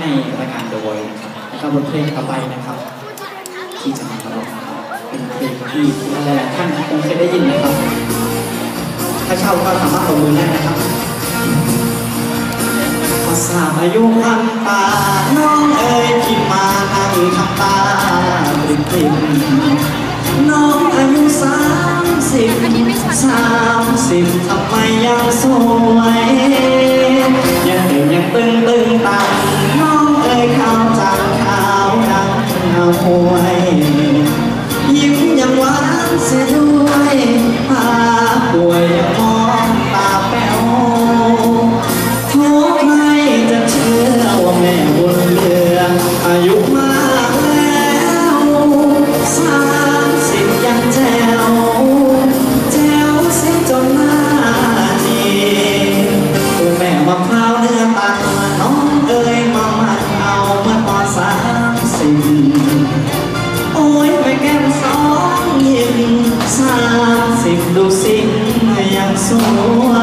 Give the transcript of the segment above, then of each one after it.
ในรายการโดยนะครับแล้วก็บทเพลงต่อไปนะครับ ที่จะมาร้องนะครับเป็นเพลงที่หลายๆท่านคงเคยได้ยินนะครับ ถ้าเช่าก็สามารถลงมือได้นะครับภาษาอายุพันตา น้องเอ๋ยที่มานั่งทำตาปริบปริบน้องอายุสามสิบสามสิบทำไมยังสวย เสียด้วยพาป่วย ยั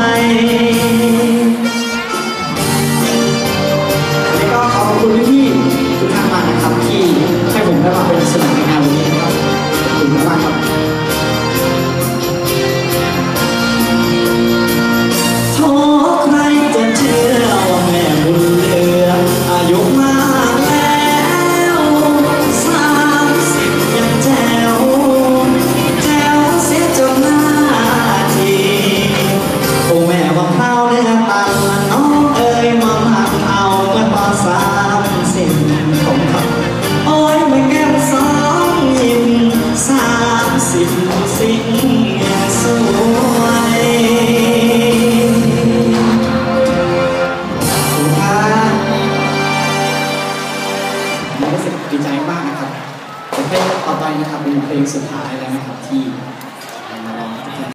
เพลงต่อไปนะครับเป็นเพลงสุดท้ายแล้วนะครับที่